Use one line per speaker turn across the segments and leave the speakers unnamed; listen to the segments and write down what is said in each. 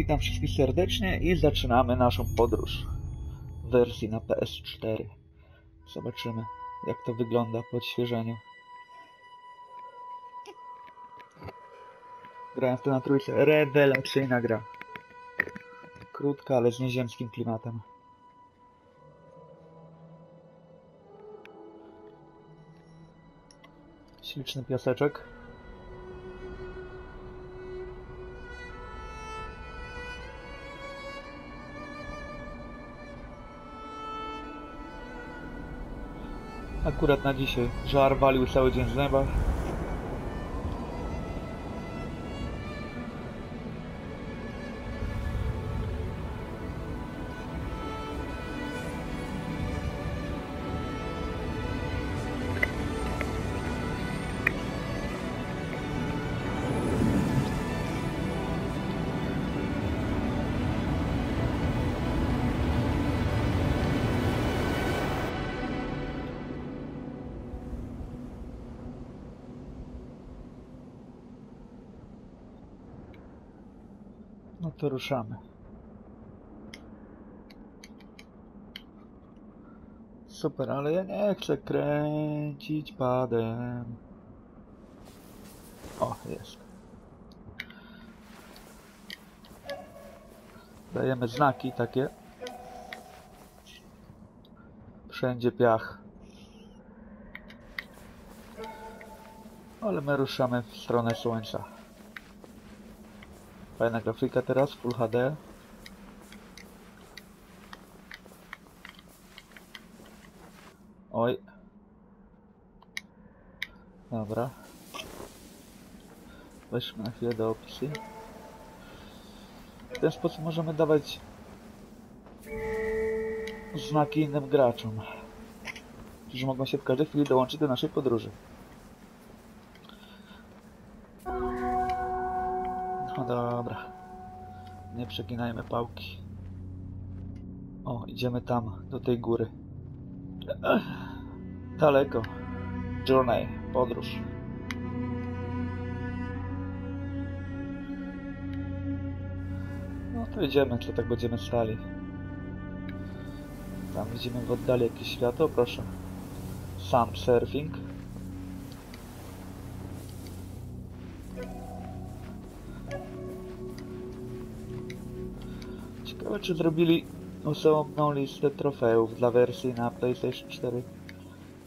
Witam wszystkich serdecznie i zaczynamy naszą podróż w wersji na PS4. Zobaczymy, jak to wygląda po odświeżeniu. Grałem w to na trójce. Rewelacyjna gra. Krótka, ale z nieziemskim klimatem. Śliczny piaseczek. Akurat na dzisiaj. Żar walił cały dzień z nieba. No to ruszamy. Super, ale ja nie chcę kręcić padem. O, jest. Dajemy znaki takie. Wszędzie piach. Ale my ruszamy w stronę słońca. Fajna grafika teraz, Full HD. Oj. Dobra. Weźmy na chwilę do opcji. W ten sposób możemy dawać znaki innym graczom, którzy mogą się w każdej chwili dołączyć do naszej podróży. No dobra. Nie przeginajmy pałki. O, idziemy tam, do tej góry. Daleko. Journey, podróż. No to idziemy, czy tak będziemy stali. Tam widzimy w oddali jakieś światło, proszę. Sam surfing. Czy zrobili osobną listę trofeów dla wersji na PlayStation 4.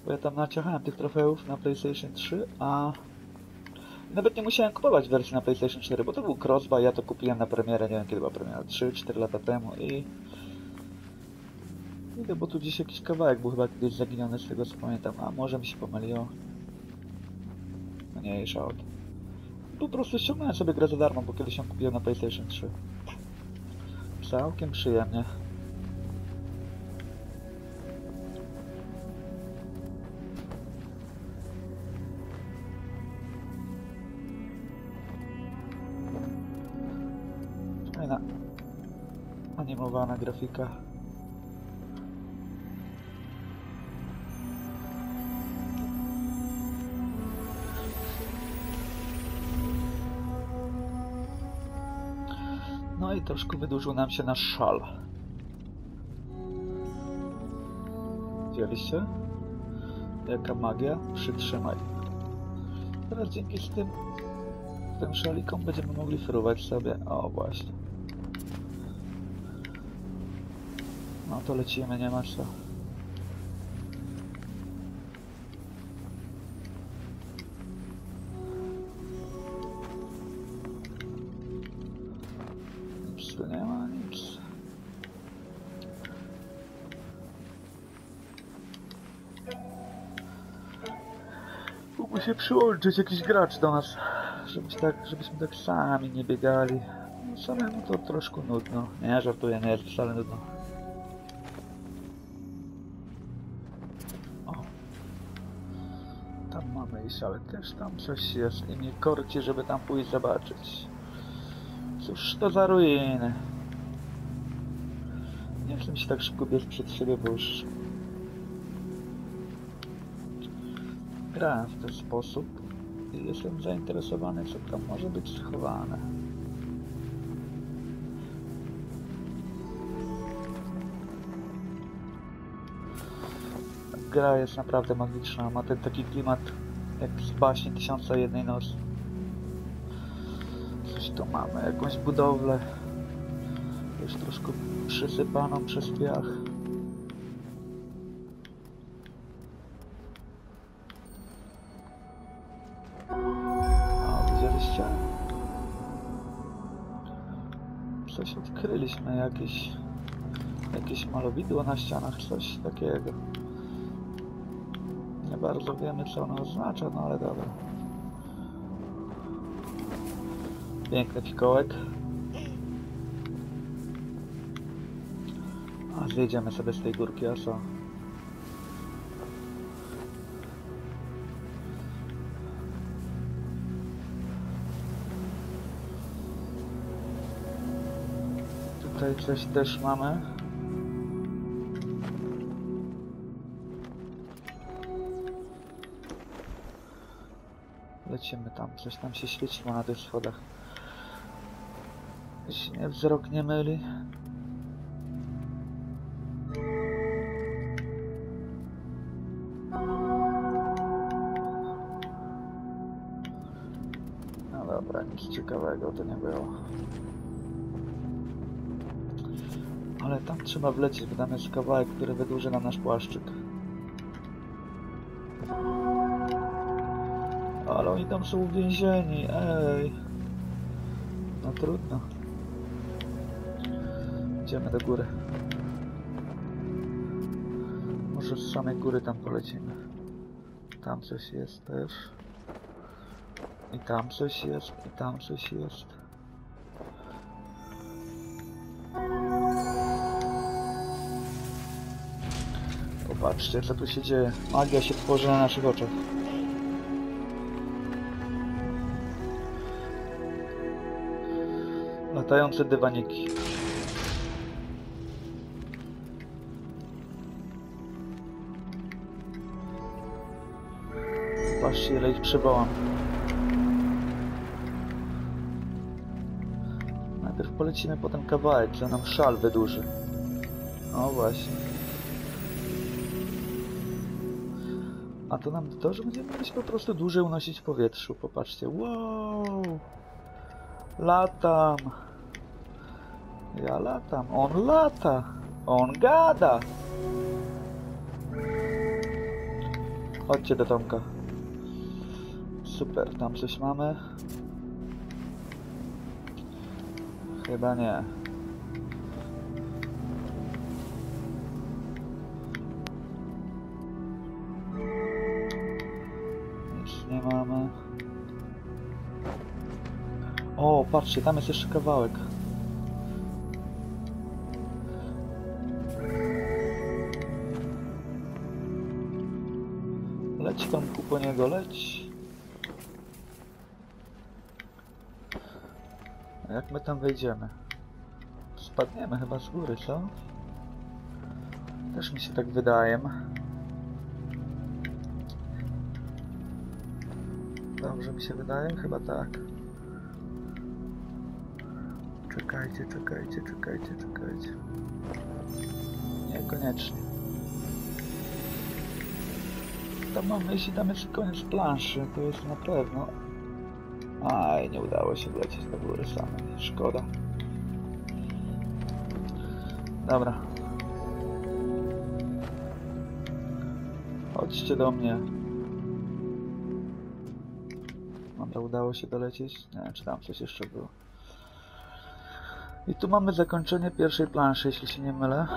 Bo ja tam naciachałem tych trofeów na PlayStation 3, a nawet nie musiałem kupować wersji na PlayStation 4, bo to był crossbuy, ja to kupiłem na premierę, nie wiem kiedy była premiera, 3-4 lata temu i... Idę, bo tu gdzieś jakiś kawałek był chyba kiedyś zaginiony z tego co pamiętam, a może mi się pomyliło. Mniejsza od... Po prostu ściągnąłem sobie grę za darmo, bo kiedyś ją kupiłem na PlayStation 3. Całkiem przyjemnie. Fajna animowana grafika. I troszkę wydłużył nam się nasz szal. Widzieliście? Jaka magia? Przytrzymaj. Teraz dzięki tym, tym szalikom będziemy mogli fruwać sobie. O, właśnie. No to lecimy, nie ma co. Się przyłączyć jakiś gracz do nas, żebyś tak, żebyśmy tak sami nie biegali. No, samemu to troszkę nudno. Nie, żartuję, nie jest wcale nudno. O. Tam mamy iść, ale też tam coś jest i mnie korci, żeby tam pójść zobaczyć. Cóż to za ruiny? Nie chcę mi się tak szybko przed siebie, bo już grałem w ten sposób i jestem zainteresowany, co tam może być schowane. Gra jest naprawdę magiczna, ma ten taki klimat jak z baśni Tysiąca Jednej Nocy. Coś tu mamy, jakąś budowlę, już troszkę przysypaną przez piach. Widzieliście? Coś odkryliśmy, jakieś, jakieś malowidło na ścianach, coś takiego. Nie bardzo wiemy co ono oznacza, no ale dobra. Piękny fikołek. A zjedziemy sobie z tej górki, a co? Tutaj coś też mamy. Lecimy tam, coś tam się świeciło na tych schodach. Jeśli mnie wzrok nie myli. No dobra, nic ciekawego to nie było. Ale tam trzeba wlecieć, bo tam jest kawałek, który wydłuży nam nasz płaszczyk. Ale oni tam są uwięzieni, ej. No trudno. Idziemy do góry. Może z samej góry tam polecimy. Tam coś jest też. I tam coś jest, i tam coś jest. Popatrzcie, co tu się dzieje. Magia się tworzy na naszych oczach. Latające dywaniki. Patrzcie, ile ich przywołam. Najpierw polecimy po ten kawałek, co nam szal wydłuży. No właśnie. A to nam to, że będziemy mogli się po prostu dłużej unosić w powietrzu. Popatrzcie. Wow! Latam. Ja latam. On lata. On gada. Chodźcie do Tomka. Super, tam coś mamy. Chyba nie. Patrzcie, tam jest jeszcze kawałek. Leć Tomku po niego, leć. A jak my tam wejdziemy? Spadniemy chyba z góry, co? Też mi się tak wydaje. Dobrze mi się wydaje? Chyba tak. Czekajcie, czekajcie, czekajcie, czekajcie. Niekoniecznie. Tam mam myśli, tam jest koniec planszy, to jest na pewno. Aj, nie udało się wlecieć do góry samej. Szkoda. Dobra. Chodźcie do mnie. Dobra, udało się dolecieć? Nie czy tam coś jeszcze było. I tu mamy zakończenie pierwszej planszy, jeśli się nie mylę.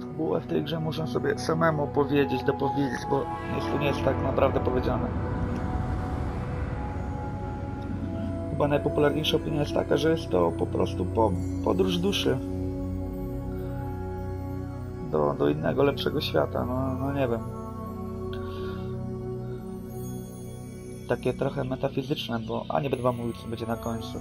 Fabułę w tej grze muszę sobie samemu powiedzieć, dopowiedzieć, bo jest tu nie jest tak naprawdę powiedziane. Chyba najpopularniejsza opinia jest taka, że jest to po prostu po, podróż duszy do, do innego, lepszego świata. No, no nie wiem. Takie trochę metafizyczne, bo... A nie będę wam mówił, co będzie na końcu.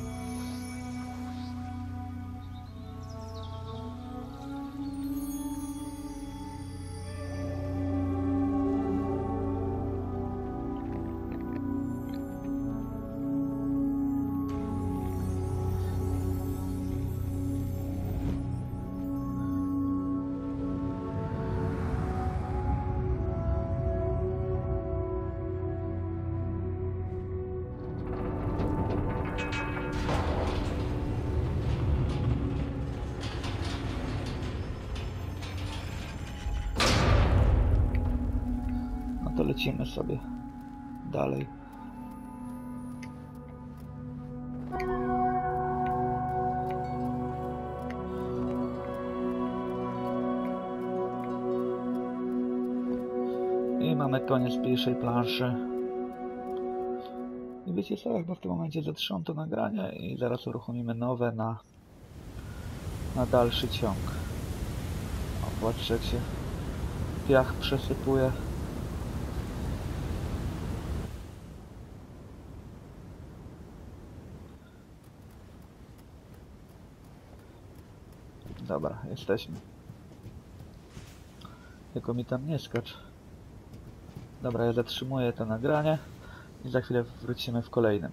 Lecimy sobie dalej. I mamy koniec pierwszej planszy. I wiecie co, chyba w tym momencie zatrzymam to nagranie i zaraz uruchomimy nowe na, na dalszy ciąg. O, patrzcie piach przesypuje. Dobra, jesteśmy. Tylko mi tam nie skacz. Dobra, ja zatrzymuję to nagranie i za chwilę wrócimy w kolejnym.